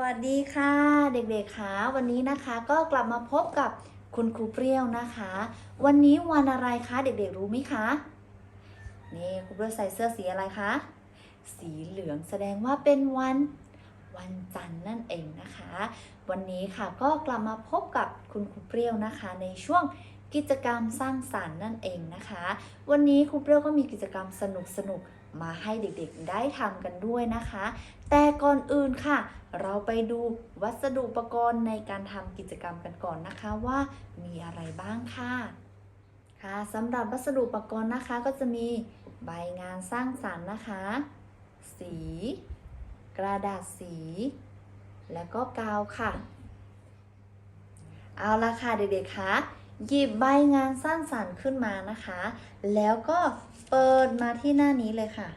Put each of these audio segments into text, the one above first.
วัสดีค่ะเด็กๆค่ะวันนี้นะคะก็กลับมาพบกับคุณครูเปรี้ยวนะคะ วันนี้วันอะไรคะเด็กๆรู้ไหมคะนี่ครูเปรี้ยวใส่เสื้อสีอะไรคะสีเหลืองแสดงว่าเป็นวันวันจันทร์นั่นเองนะคะ วันนี้ค่ะก็กลับมาพบกับคุณครูเปรี้ยวนะคะ ในช่วงกิจกรรมสร้างสรรค์นั่นเองนะคะ วันนี้ครูเปรี้ยวก็มีกิจกรรมสนุกๆ มาให้เด็กๆได้ทำกันด้วยนะคะ แต่ก่อนอื่นค่ะ เราไปดูวัสดุอุปกรณ์ในการทำกิจกรรมกันก่อนนะคะว่ามีอะไรบ้างค่ะค่ะสำหรับวัสดุอุปกรณ์นะคะก็จะมีใบงานสร้างสรรค์นะคะ สี กระดาษสี แล้วก็กาวค่ะ เอาละค่ะเด็กๆคะ หยิบใบงานสร้างสรรค์ขึ้นมานะคะ แล้วก็เปิดมาที่หน้านี้เลยค่ะ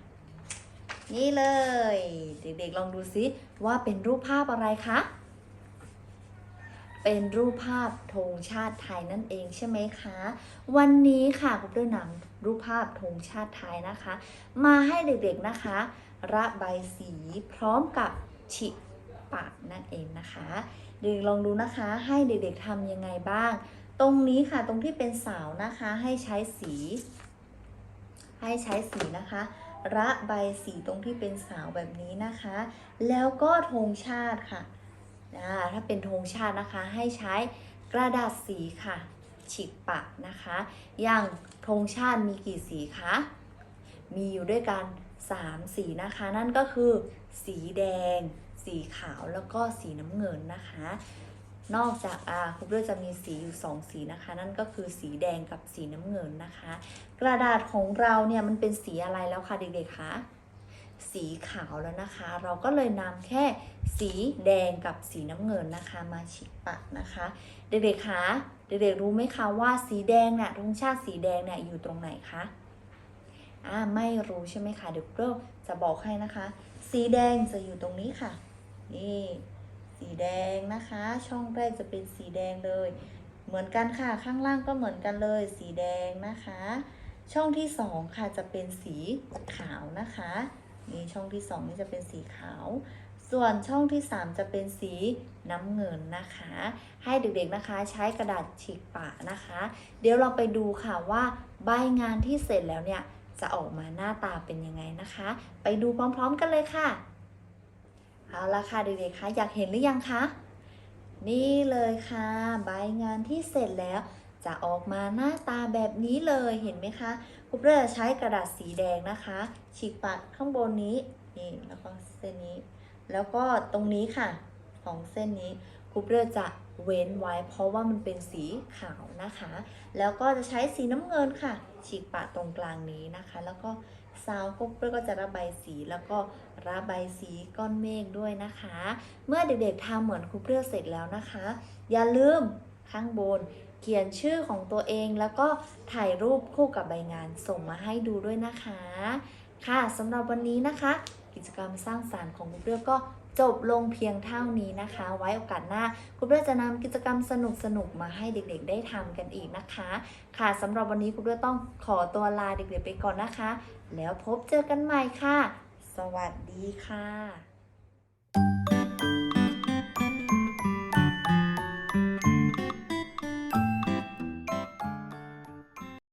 นี่เลย เด็กๆลองดูซิว่าเป็นรูปภาพอะไรคะ เป็นรูปภาพธงชาติไทยนั่นเองใช่ไหมคะ วันนี้ค่ะคุณด้วยนำรูปภาพธงชาติไทยนะคะ มาให้เด็กๆนะคะ ระบายสีพร้อมกับฉิปากนั่นเองนะคะ เด็กๆลองดูนะคะ ให้เด็กๆทำยังไงบ้าง ตรงนี้ค่ะตรงที่เป็นเสานะคะให้ใช้สี ให้ใช้สีนะคะ ระใบสีตรงที่เป็นเสาแบบนี้นะคะ แล้วก็ธงชาติค่ะถ้าเป็นธงชาตินะคะให้ใช้กระดาษสีค่ะฉีกปากนะคะ อย่างธงชาติมีกี่สีคะ มีอยู่ด้วยกัน 3 สีนะคะ นั่นก็คือ สีแดง สีขาวแล้วก็สีน้ำเงินนะคะ นอกจากอาครูเบอร์จะมีสีอยู่ 2 สีนะคะ นั่นก็คือสีแดงกับสีน้ำเงินนะคะ กระดาษของเราเนี่ยมันเป็นสีอะไรแล้วคะเด็กๆคะสีขาวแล้วนะคะ เราก็เลยนำแค่สีแดงกับสีน้ำเงินนะคะ มาฉีกปากนะคะ เด็กๆคะเด็กๆรู้ไหมคะว่าสีแดงเนี่ยธงชาติสีแดงเนี่ยอยู่ตรงไหนคะอ่าไม่รู้ใช่ไหมคะเดี๋ยวเราจะบอกให้นะคะ สีแดงจะอยู่ตรงนี้ค่ะนี่ สีแดงนะคะ ช่องแรกจะเป็นสีแดงเลย เหมือนกันค่ะข้างล่างก็เหมือนกันเลย สีแดงนะคะ ช่องที่สองค่ะจะเป็นสีขาวนะคะนี่ช่องที่สองนี่จะเป็นสีขาว ส่วนช่องที่สามจะเป็นสีน้ำเงินนะคะ ให้เด็กๆนะคะใช้กระดาษฉีกปากนะคะ เดี๋ยวเราไปดูค่ะว่าใบงานที่เสร็จแล้วเนี่ยจะออกมาหน้าตาเป็นยังไงนะคะ ไปดูพร้อมๆกันเลยค่ะ เอาละค่ะเด็กๆคะอยากเห็นหรือยังคะ นี่เลยค่ะใบงานที่เสร็จแล้วจะออกมาหน้าตาแบบนี้เลยเห็นไหมคะครูเปอร์จะใช้กระดาษสีแดงนะคะ ฉีกปัดข้างบนนี้นี่แล้วก็เส้นนี้ แล้วก็ตรงนี้ค่ะของเส้นนี้ครูเปอร์จะเว้นไว้ เพราะว่ามันเป็นสีขาวนะคะ แล้วก็จะใช้สีน้ำเงินค่ะ ฉีกปะตรงกลางนี้นะคะ แล้วก็ ซาวครูเปอร์ก็จะระบายสีแล้วก็ระบายสีก้อนเมฆด้วยนะคะ เมื่อเด็กๆทำเหมือนครูเปอร์เสร็จแล้วนะคะ อย่าลืมข้างบนเขียนชื่อของตัวเองแล้วก็ถ่ายรูปคู่กับใบงานส่งมาให้ดูด้วยนะคะ ค่ะสำหรับวันนี้นะคะ กิจกรรมสร้างสารรค์ของครูเปรี้ยวก็ จบลงเพียงเท่านี้นะคะ ไว้โอกาสหน้าคุณเพื่อจะนำกิจกรรมสนุกๆมาให้เด็กๆ ได้ทำกันอีกนะคะ ค่ะสำหรับวันนี้คุณเพื่อต้องขอตัวลาเด็กๆไปก่อนนะคะ แล้วพบเจอกันใหม่ค่ะ สวัสดีค่ะ